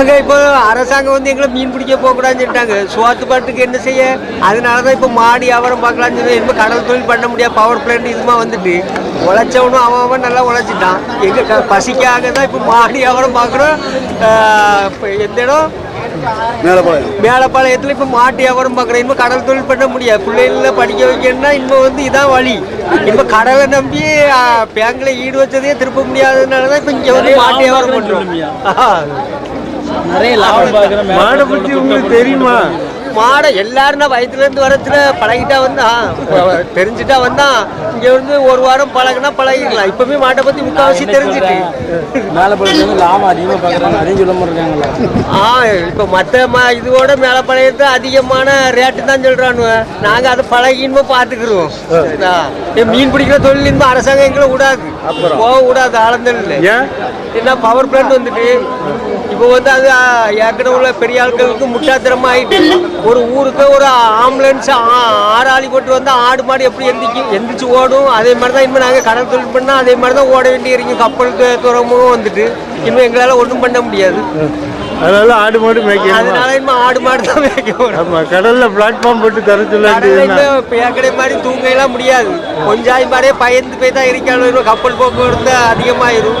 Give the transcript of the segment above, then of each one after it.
நாங்கள் இப்போ அரசாங்கம் வந்து எங்களை மீன் பிடிக்க போகக்கூடாதுன்னு சொல்லிட்டாங்க. சுவாத்து பாட்டுக்கு என்ன செய்ய? அதனால தான் இப்போ மாடி வியாபாரம் பார்க்கலாம்னு சொல்லி இப்போ கடல் தொழில் பண்ண முடியாது. பவர் பிளான்ட் இதுமா வந்துட்டு. உழைச்சவனும் அவன் அவன் நல்லா உழைச்சிட்டான். எங்கள் பசிக்காக தான் இப்போ மாடி வியாபாரம் பார்க்குறோம். இப்போ எந்த இடம்? மேலப்பாளையம். மேலப்பாளையத்தில் இப்போ மாட்டு வியாபாரம் பார்க்குறோம். இன்னும் கடல் தொழில் பண்ண முடியாது. பிள்ளைகள படிக்க வைக்கணும்னா இன்னும் வந்து இதான் வழி. இப்போ கடலை நம்பி பேங்க்ல ஈடு வச்சதையே திருப்ப முடியாததுனால தான் இப்போ இங்கே வந்து மாட்டு வியாபாரம் பண்ணுறோம் நிறைய லாபம் மாடை பற்றி உங்களுக்கு தெரியுமா? மாடை வயிற்றுல இருந்து வரத்துல பழகிட்டா வந்தான் தெரிஞ்சுட்டா வந்தான் இங்க வந்து ஒரு வாரம் பழகுனா பழகிக்கலாம் இப்பவுமே மாட்டை பத்தி முக்காவாசி தெரிஞ்சுட்டு. மேலப்பாளையத்துல வந்து லாபம் அதிகமாக பார்க்குறாங்க. அதையும் சொல்ல மாட்டாங்களா ஆ இப்போ மற்ற மா இதோட மேலே பழையது அதிகமான ரேட்டு தான் சொல்கிறானுவ நாங்கள் அதை பழகின்மை பார்த்துக்குறோம் மீன் பிடிக்கிற தொழில் இன்பம் அரசாங்கம் எங்களை விடாது. போக விடாது ஆழந்தல் ஏன்? என்ன பவர் பிளான்ட் வந்துட்டு இப்போ வந்து அது ஏற்கனவே உள்ள பெரிய ஆட்களுக்கு முட்டாத்திரமா ஆயிட்டு ஒரு ஊருக்கு ஒரு ஆம்புலன்ஸ் ஆறு ஆளி போட்டு வந்து ஆடு மாடு எப்படி எந்திக்கும் எந்திரிச்சு ஓடும் அதே மாதிரி தான் இனிமேல் நாங்கள் கடல் தொழில் பண்ணால் அதே மாதிரி தான் ஓட வேண்டி இருக்கும் கப்பல் து- துறைமுகம் வந்துட்டு. இனிமேல் எங்களால் ஒன்றும் பண்ண முடியாது. அதனால ஆடு மாடு மேய்க்கணும்? அதனால இனிமேல் ஆடு மாடு தான் மேய்க்க ஆமா கடல்ல பிளாட்ஃபார்ம் போட்டு தர சொல்ல இனிமே மாதிரி தூங்கலாம் முடியாது. கொஞ்சம் மாதிரியே பயந்து போய் தான் இருக்காங்க கப்பல் போக்குவரத்து அதிகமாயிரும்.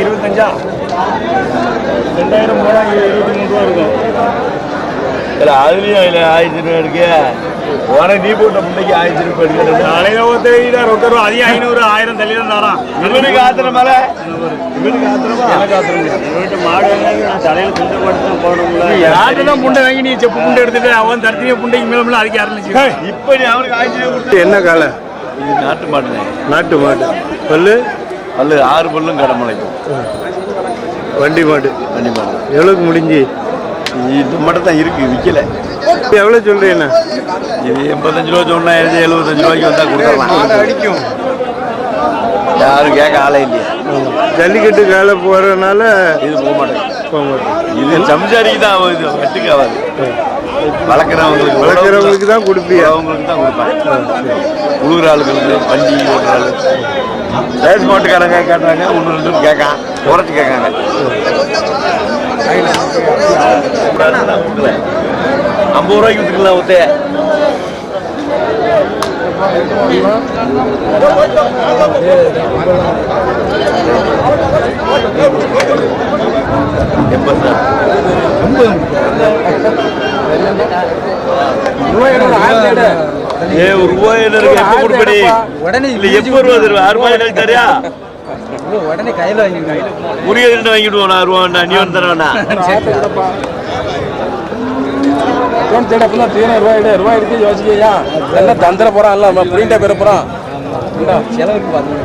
இருபத்தஞ்சா? ரெண்டாயிரம் போனா இருபத்தி மூணு ரூபா இருக்கும். இல்ல அதுலயும் இல்ல ஆயிரத்தி ரூபா இருக்கு. உனக்கு நீ போட்ட முன்னைக்கு ஆயிரத்தி ரூபாய் எடுக்கிறது நாளையில ஒருத்தர் ரூபா அதிகம் ஐநூறு ஆயிரம் தள்ளி தான் தரான் இவனுக்கு ஆத்திரம் மேல? இவனுக்கு ஆத்திரமா? எனக்கு ஆத்திரம். இவன்கிட்ட மாடு நான் தலையில துண்டு படுத்து தான் போடணும்ல. யார்கிட்ட புண்டை வாங்கி நீ செப்பு புண்டை எடுத்துட்டு? அவன் தரத்திய புண்டைக்கு மேல அரைக்க ஆரம்பிச்சு இப்ப நீ அவனுக்கு ஆயிரத்தி கொடுத்து என்ன காலை? இது நாட்டு மாட்டுனே நாட்டு மாடு. பல்லு? அல்ல ஆறு பல்லும் கடை முளைக்கும் வண்டி மாடு. வண்டி மாடு. எவ்வளோக்கு முடிஞ்சு? இது மட்டும் தான் இருக்கு விற்கல எவ்வளோ சொல்றீங்கண்ணா இது எண்பத்தஞ்சு ரூபா சொன்னா எழுதி எழுபத்தஞ்சு ரூபாய்க்கு வந்தா கொடுக்கலாம். அடிக்கும். யாரும் கேட்க ஆளே இல்லையா. ஜல்லிக்கட்டு காலை போறதுனால இது போக மாட்டேன் போக மாட்டேன் இது சம்சாரிக்கு தான் ஆகுது வெட்டுக்கு ஆகாது. வளர்க்குறவங்களுக்கு வளர்க்குறவங்களுக்கு தான் கொடுப்பியா? அவங்களுக்கு தான் கொடுப்பாங்க உழுகுற ஆளுகளுக்கு வண்டி ஓட்டுற ஆளு ரேஸ் மாட்டுக்காரங்க கேட்டாங்க ஒன்று ரெண்டு கேட்கான். குறைச்சி கேட்காங்க. ஐம்பது ரூபாய்க்கு வித்துக்கலாம் ஒத்தைய எண்பது ஏ ஒரு ரூபாய் இருக்கு? எப்போ கொடுப்படி? உடனே இல்ல எப்போ ரூபா தருவா ஆறு ரூபாய் தரியா? உடனே கையில் வாங்கிருக்காங்க முருகன் வாங்கிடுவோம் நான் ரூபா வேண்டாம் நீ வந்து தர வேண்டாம் தேட ஃபுல்லாக தீவிரம் ரூபாய் ரூபாய் எடுத்து யோசிக்கையா எல்லாம் தந்துட போகிறான் இல்லை நம்ம பிரிண்டா பெற போகிறான் செலவுக்கு பார்த்து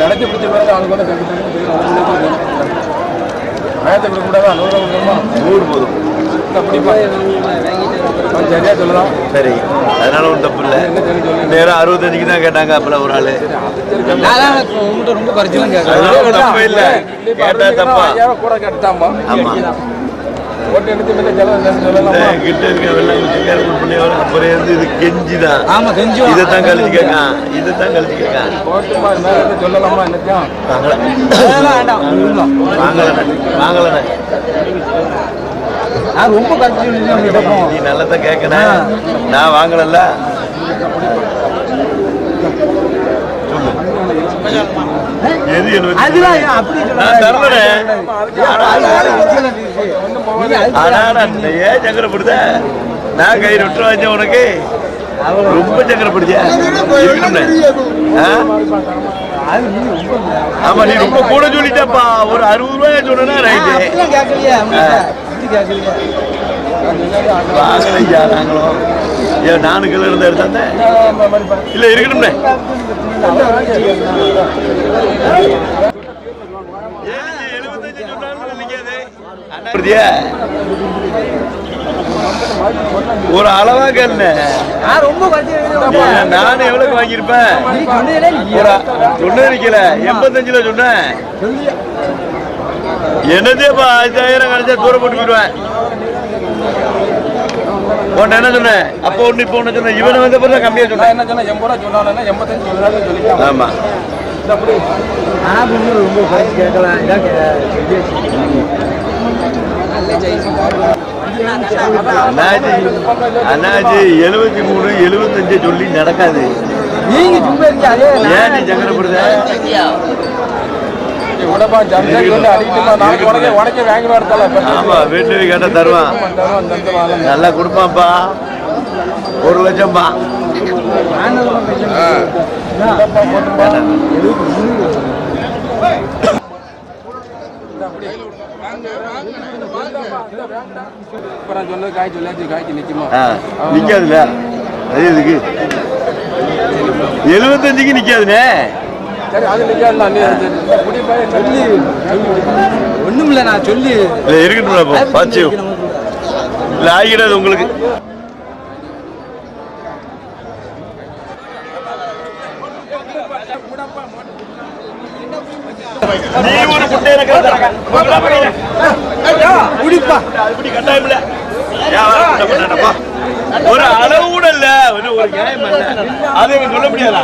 நடத்தி பிடிச்ச மாதிரி அவனுக்கு வந்து ஆயிரத்தி கொடுக்கூடாதா நூறு ரூபா. கொடுக்கணுமா நூறு போதும். சரியா சொல்லலாம். சரி. அதனால ஒன்றும் தப்பு இல்லை. நேரம் அறுபத்தஞ்சுக்கு தான் கேட்டாங்க அப்பல ஒரு ஆளு. ரொம்ப குறைச்சலாம் அதெல்லாம் தப்பே இல்லை. கேட்டா தப்பா? கூட கேட்டாமா ஆமா. ஓட்டு எடுத்து மேலே செலவு இல்லைன்னு இந்த சொல்லலாமா கிட்ட இருக்க வெள்ளம் வச்சுக்கார பண்ணியவர் அப்புறம் இருந்து இது கெஞ்சி தான் ஆமா கெஞ்சுவான். இதை தான் கழிச்சு கேட்கான். இதை தான் கழிச்சு கேட்கான். ஓட்டுமா மேலே சொல்லலாமா என்னத்தையும் வாங்கல. வேண்டாம் வாங்கலண்ணே வாங்கலண்ணே நான் ரொம்ப கரெக்டாக நீ நல்லதா கேட்கணும் நான் வாங்கலல்ல. எது அதுதான் அப்படி ஏன் சங்கடப்படுத நான் கை விட்டு வாங்க உனக்கு ரொம்ப இருக்கணும்னே ஆ? ஆமா நீ ரொம்ப கூட சொல்லிட்டப்பா. ஒரு அறுபது ரூபாய் சொன்னா ரைட்டு வாங்கலையா நாங்களும். ஏன் நானு கிலோ இருந்தா எடுத்தாந்தேன் இல்ல இருக்கணும்னே ஒரு அளவா கண்ண. ரொம்ப குறைச்சி நான் எவ்வளவு வாங்கியிருப்பேன்? ஒரு சொன்னது இருக்கல எண்பத்தஞ்சுல சொன்னேன். என்னதேப்பா அஞ்சாயிரம் கிடைச்சா தூரம் போட்டு போயிடுவேன் உன்ன என்ன சொன்னேன்? அப்போ ஒண்ணு இப்போ சொன்னேன். இவனை வந்த பிறகு கம்மியா நான் சொன்னேன் என்ன சொன்னேன்? எண்பது ரூபா சொன்னாலும் எண்பத்தஞ்சு சொன்னாலும் ரொம்ப கேட்கலாம். இதான் அண்ணாச்சி அண்ணாச்சி எழுபத்தி மூணு எழுபத்தஞ்சு சொல்லி நடக்காது. நீங்க சும்மா ஏன் நீ சங்கடப்படுத உடம்பா ஜம்ஜாடி வந்து அடிக்கிட்டுமா நாளைக்கு உடனே உடனே வாங்கி வரத்தால ஆமா வீட்டுல கேட்டா தருவான். நல்லா கொடுப்பான்ப்பா. ஒரு லட்சம்பா. அப்புறம் நிக்காதுல. அது எதுக்கு எழுபத்தஞ்சுக்கு சொல்லி ஒண்ணும் இல்ல நான் சொல்லி இருக்கட்டும் இல்ல ஆகிடாது உங்களுக்கு. நீ ஒரு எனக்கு குடிப்பா. பண்ணாடப்பா. ஒரு அளவு கூட இல்ல. ஒரு நியாயம் அதை இவன் சொல்ல முடியாதா?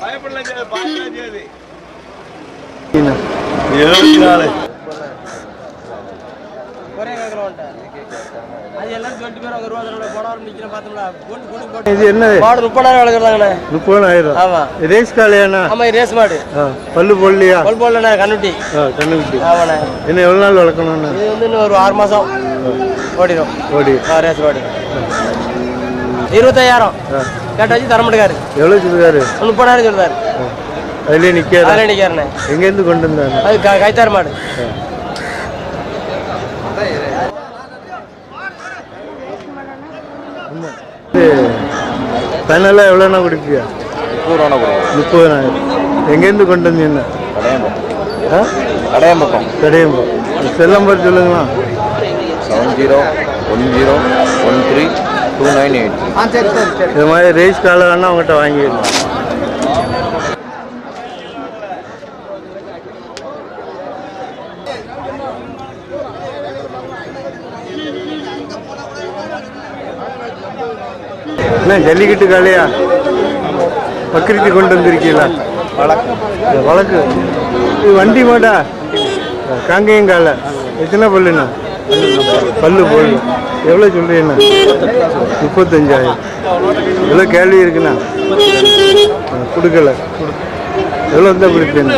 பயப்படலாம் பார்க்கலாம் செய்யாது. இருபத்தி நாலு ஒரே கேட்கலாம் இது என்ன மாடு முப்பதாயிரம் வளர்க்குறாங்கண்ணே. முப்பதாயிரம். ஆமா. ரேஸ் காலையாண்ணா? ஆமா ரேஸ் மாடு. பல்லு போடலையா? கொல் போடலண்ணே கண்ணுட்டி. ஆ, கண்ணுக்குட்டி ஆமாண்ணே. என்ன எவ்வளோ நாள் வளர்க்கணும்ண்ணா? இது வந்து இன்னும் ஒரு ஆறு மாசம் ஓடிடும் ஓடி. ரேஸ் ஓடிடும் இருபத்தாயிரம் கேட்ட வச்சு தர மாட்டேங்காரு. எவ்வளோ சொல்லுறாரு? முப்பதாயிரம் சொல்லுதாரு அதுலேயே நிற்காது அதில் நிற்காருண்ணே எங்கேருந்து கொண்டு வந்தாரு? அது கைத்தார் மாடு. தன்னெல்லாம் எவ்வளோண்ணா கொடுப்பியா முப்பதாயிரம். எங்கேருந்து கொண்டு வந்தீங்க? ஆ? கடையம்பக்கம். கடையம்போ செல் நம்பர் சொல்லுங்களா seven zero one zero one three two nine eight. இது மாதிரி ரேஸ் காலை வேணா அவங்ககிட்ட வாங்கிடலாம். என்ன ஜல்லிக்கட்டு காலையா பக்ரீத்து கொண்டு வந்திருக்கீங்களா? வழக்கு வழக்கு. இது வண்டி மாடா? காங்கேயம் காலை எத்தனை பல்லுண்ணா? பல்லு போடல எவ்வளோ சொல்றீங்கண்ணா? முப்பத்தஞ்சாயிரம். எவ்வளோ கேள்வி இருக்குண்ணா. கொடுக்கல. எவ்வளோ இருந்தால் கொடுப்பேன்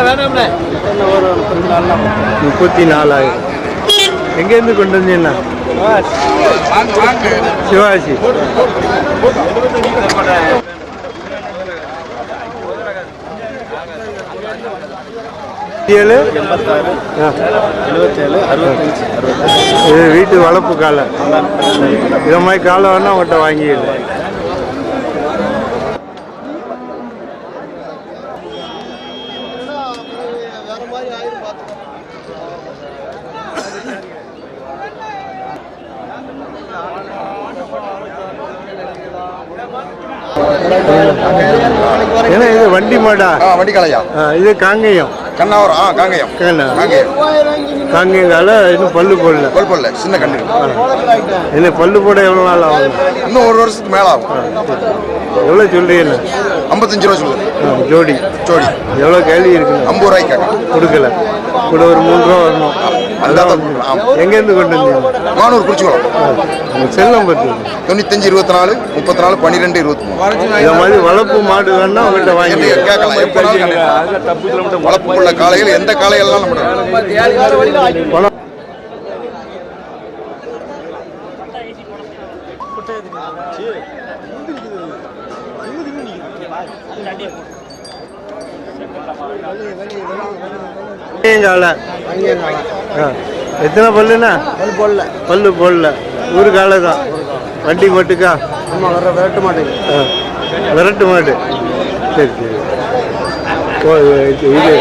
முப்பத்தி நாலாயிரம். எங்கேருந்து கொண்டு வந்தீங்கண்ணா? சிவாஜி. ஏழு? ஆ. இது வீட்டு வளர்ப்பு காலை. இதை மாதிரி காலை வேணால் அவங்ககிட்ட வாங்கிடு ஏன்னா இது வண்டி மாடா ஆ வண்டிக்காலையா இது காங்கேயம். கண்ணாவரம். ஆ காங்கயம். காங்கயம். காங்கேயம் காலை இன்னும் பல்லு போடல. கோல்பல்ல சின்ன கண்டு இல்லை பல்லு போட எவ்வளோ நாள் ஆகும்? இன்னும் ஒரு வருஷத்துக்கு மேல ஆகும். எவ்வளோ சொல்றீங்கண்ணா ஐம்பத்தஞ்சு ரூபா சொல்லுது ஆ, ஜோடி. ஜோடி. எவ்வளோ கேள்வி இருக்குண்ணா ஐம்பது ரூபாய்க்கு கொடுக்கல. கூட ஒரு மூணு ரூபா வரணும். அதுதான் எங்கேருந்து கொண்டு வந்தீங்க? மானூர் குறிச்சிக்குளம். உங்க செல் நம்பர் சொல்லுங்க. தொண்ணூத்தஞ்சு இருபத்தி நாலு முப்பத்தி நாலு பன்னிரெண்டு இருபத்தி மூணு இந்த மாதிரி வளர்ப்பு மாடு வேணா அவங்ககிட்ட வாங்கி கேட்கலாம். எப்போ வளர்ப்புள்ள காலையில் எந்த காலையெல்லாம் நம்ம. எத்தனை பல்லுண்ணா? பல் போடல பல்லு போடல. ஒரு காலை தான். வண்டி மட்டுக்கா ஆமாம் வர விரட்ட மாட்டேங்க ஆ. விரட்டு மாடு. சரி சரி. இது இது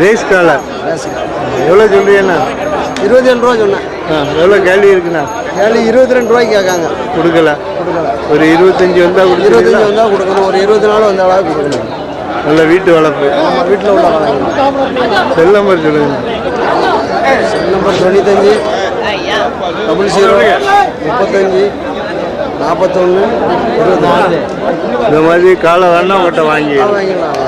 ரேஸ் காலை. எவ்வளோ சொல்றீங்கண்ணா? இருபத்தி ரெண்டு ரூபா சொன்னேன். ஆ எவ்வளோ கேள்வி இருக்குண்ணா? ஏழு இருபத்தி ரெண்டு ரூபாய்க்கு கேட்காங்க. கொடுக்கல. ஒரு இருபத்தஞ்சி வந்தால் இருபத்தஞ்சு கொடுத்துருவீங்களா வந்தால் கொடுக்கணும். ஒரு இருபத்தி நாள் வந்தாலும் கொடுக்கணும். நல்ல வீட்டு வளர்ப்பு. நம்ம வீட்டில் உள்ள வளர்க்கணும் செல் நம்பர் சொல்லுங்க. செல் நம்பர் தொண்ணூத்தஞ்சு டபுள் ஜீரோ முப்பத்தஞ்சு நாற்பத்தொன்று இருபத்தி நாலு. இந்த மாதிரி காலை வேணா உங்கள்கிட்ட வாங்கி வாங்கிடலாம்.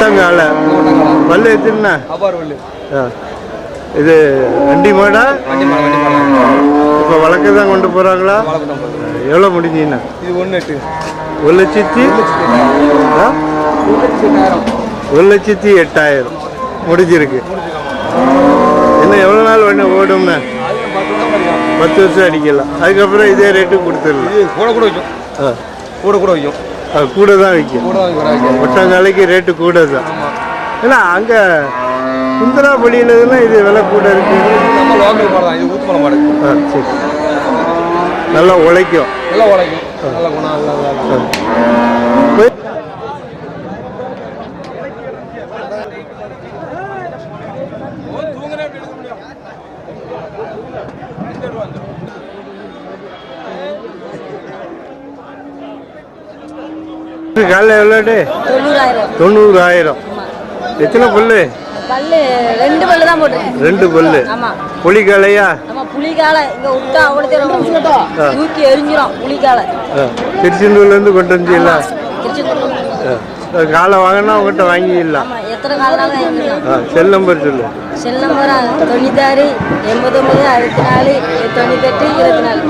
ஒட்டங்காலை பல்லு எத்தனை. இது வண்டி மாடா? இப்போ வழக்க தான் கொண்டு போகிறாங்களா எவ்வளோ முடிஞ்சீங்கண்ணா இது ஒன்று எட்டு. ஒரு லட்சத்தி? ஒரு லட்சத்தி எட்டாயிரம். முடிஞ்சிருக்கு. இன்னும் எவ்வளோ நாள் வண்டி ஓடும்ண்ணா பத்து வருஷம் அடிக்கலாம். அதுக்கப்புறம் இதே ரேட்டு கொடுத்துடலாம். கூட கூட வைக்கும். ஆ. கூட கூட வைக்கும். ஆ, கூட தான் விற்கும் ஒட்டங்காலைக்கு ரேட்டு கூட தான் ஏன்னா அங்கே சுந்தராபடியிலலாம் இது விலை கூட இருக்கு. நம்ம லோக்கல் மாடு தான். இது ஊத்து மாடு. ஆ சரி. நல்லா உழைக்கும். நல்லா உழைக்கும். நல்ல குணம் நல்லா நல்லா போய் காலைல எவ்வளோடு தொண்ணூறாயிரம். தொண்ணூறாயிரம். எத்தனை பல்லு? பல்லு ரெண்டு பல்லு தான் போட்டிருக்கேன் ரெண்டு பல்லு. இங்க விட்டா அவ்வளோ தூக்கி திருச்செந்தூர்லேருந்து கொண்டு வந்தீங்களா? திருச்சி காலை வாங்கினா உங்கள்கிட்ட வாங்கிடலாம். எத்தனை செல் நம்பர் சொல்லு. Cell number? தொண்ணூத்தாறு எண்பத்தொம்பது அறுபத்தி நாலு தொண்ணூத்தெட்டு இருபத்தி நாலு.